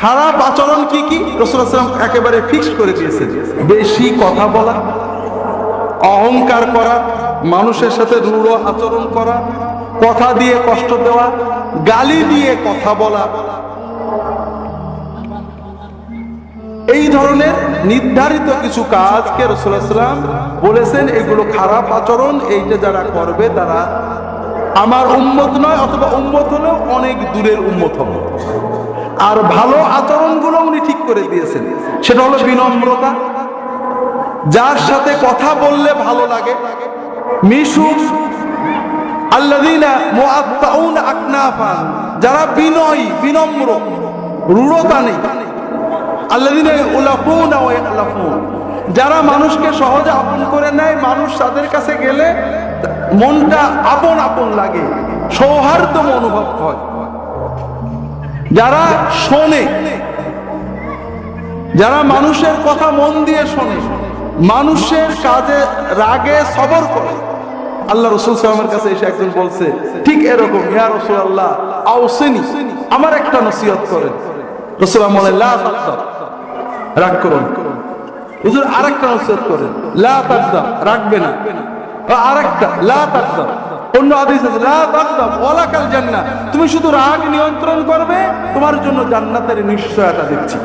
খারাপ আচরণ কি কি? রসুলাম একেবারে ফিক্স করে দিয়েছেন। বেশি কথা বলা, অহংকার করা, মানুষের সাথে রূঢ় আচরণ করা, কথা দিয়ে কষ্ট দেওয়া, গালি দিয়ে কথা বলা। এই ধরনের নির্ধারিত কিছু কাজকে রসুলাম বলেছেন, এগুলো খারাপ আচরণ, এইটা যারা করবে তারা আমার উম্মত নয়, অথবা উম্মত হলেও অনেক দূরের উম্মত হবে। আর ভালো আচরণগুলো উনি ঠিক করে দিয়েছেন। সেটা হলো বিনম্রতা। যার সাথে কথা বললে ভালো লাগে। আকনাফান যারা বিনয়ী, বিনম্র, রূঢ়তা নেই। যারা মানুষকে সহজে আপন করে নেয়, মানুষ তাদের কাছে গেলে মনটা আপন আপন লাগে। সৌহার্দ্য অনুভব হয়। যারা শোনে, যারা মানুষের কথা মন দিয়ে শোনে, মানুষের কাজে রাগে সবর করে। আল্লাহ রসুল সালামের কাছে এসে একজন বলছে, ঠিক এরকম, ইয়া রসুল আল্লাহ আউসেনি আমার একটা নসিহত করেন। রসুল রাগ করুন। আরেকটা নসিহত করেন, লা তাকদাব রাখবে না। আরেকটা, লা অন্য লা ওয়ালাকাল তুমি শুধু রাগ নিয়ন্ত্রণ করবে, তোমার জন্য জান্নাতের নিশ্চয়তা দিচ্ছি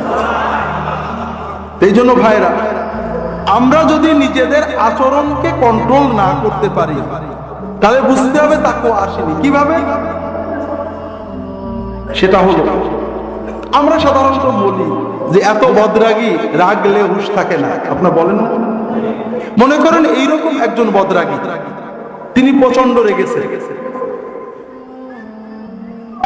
এই জন্য ভাইরা, আমরা যদি নিজেদের আচরণকে কন্ট্রোল না করতে পারি, তাহলে বুঝতে হবে তাকে আসেনি। কীভাবে? সেটা হলো, আমরা সাধারণত বলি যে এত বদরাগী রাগলে হুশ থাকে না। আপনার বলেন মনে করেন এইরকম একজন বদরাগী। তিনি প্রচণ্ড রেগেছে।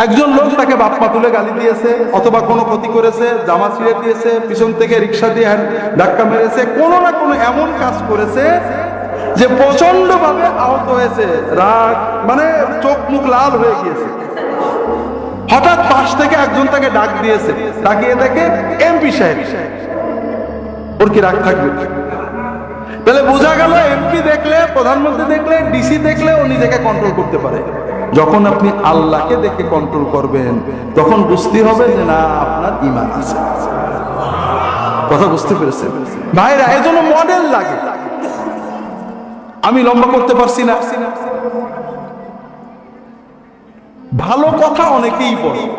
একজন লোক তাকে বাপ্পা তুলে গালি দিয়েছে, অথবা কোনো ক্ষতি করেছে, জামা ছিঁড়ে দিয়েছে, পিছন থেকে রিক্সা দিয়ে হ্যান্ড ধাক্কা মেরেছে, কোনো না কোনো এমন কাজ করেছে যে প্রচণ্ড ভাবে আহত হয়েছে, রাগ মানে চোখ মুখ লাল হয়ে গিয়েছে। হঠাৎ পাশ থেকে একজন তাকে ডাক দিয়েছে, ডাকিয়ে দেখে এমপি সাহেব। ওর কি রাগ থাকবে? তাহলে বোঝা গেল এমপি দেখলে, প্রধানমন্ত্রী দেখলে ডিসি দেখলে ও নিজেকে কন্ট্রোল করতে পারে। যখন আপনি আল্লাহকে দেখে কন্ট্রোল করবেন, তখন বুঝতে হবে যে না, আপনার ইমান আছে। কথা বুঝতে পেরেছেন? ভাইরা, এজন্য মডেল লাগে। আমি লম্বা করতে পারছি না। ভালো কথা অনেকেই বলে।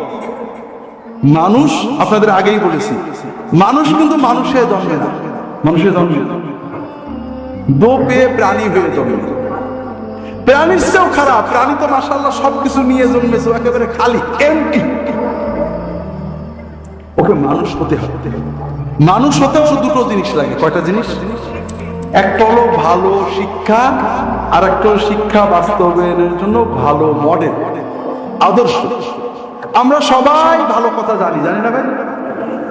মানুষ, আপনাদের আগেই বলেছি, মানুষ কিন্তু মানুষের জন্মে না। মানুষের জন্মে না। পেয়ে প্রাণী হয়ে প্রাণীর চেয়েও খারাপ, প্রাণী তো মাসাল্লাহ সবকিছু নিয়ে একেবারে খালি এমটি ওকে মানুষ হতে হবে। মানুষ দুটো জিনিস লাগে, কয়টা জিনিস? একটা হলো ভালো শিক্ষা, আর একটা শিক্ষা বাস্তবায়নের জন্য ভালো মডেল আদর্শ। আমরা সবাই ভালো কথা জানি জানি না ভাই?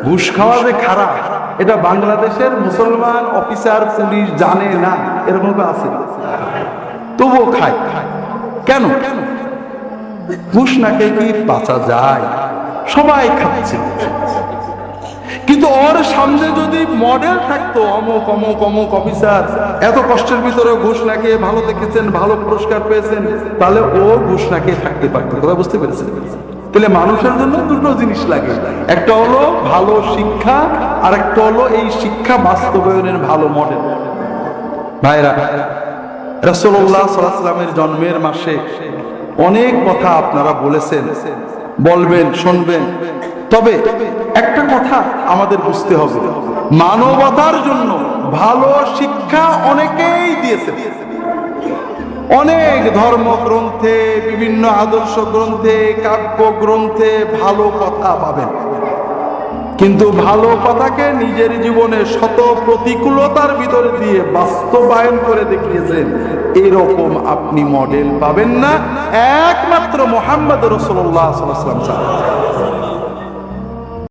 ঘুষ খাওয়া যে খারাপ এটা বাংলাদেশের মুসলমান অফিসার, পুলিশ জানে না, এরকম আছে। তবুও খায়। কেন? ঘুষ না খেয়ে কি বাঁচা যায়? সবাই খাচ্ছে। কিন্তু ওর সামনে যদি মডেল থাকতো, অমুক অমুক অমুক অফিসার, এত কষ্টের ভিতরে ঘুষ না খেয়ে ভালো দেখেছেন, ভালো পুরস্কার পেয়েছেন, তাহলে ও ঘুষ না খেয়ে থাকতে পারতো। কথা বুঝতে পেরেছেন? তাহলে মানুষের জন্য দুটো জিনিস লাগে। একটা হলো ভালো শিক্ষা আর একটা হলো এই শিক্ষা বাস্তবায়নের ভালো মডেল ভাইরা রসল্লাহ সাল্লামের জন্মের মাসে অনেক কথা আপনারা বলেছেন, বলবেন, শুনবেন। তবে একটা কথা আমাদের বুঝতে হবে, মানবতার জন্য ভালো শিক্ষা অনেকেই দিয়েছে অনেক ধর্মগ্রন্থে, বিভিন্ন আদর্শ গ্রন্থে, কাব্য গ্রন্থে ভালো কথা পাবেন। কিন্তু ভালো কথাকে নিজের জীবনে শত প্রতিকূলতার ভিতরে দিয়ে বাস্তবায়ন করে দেখিয়েছেন, এরকম আপনি মডেল পাবেন না। একমাত্র মোহাম্মদ রসুল্লাহ সাল্লাম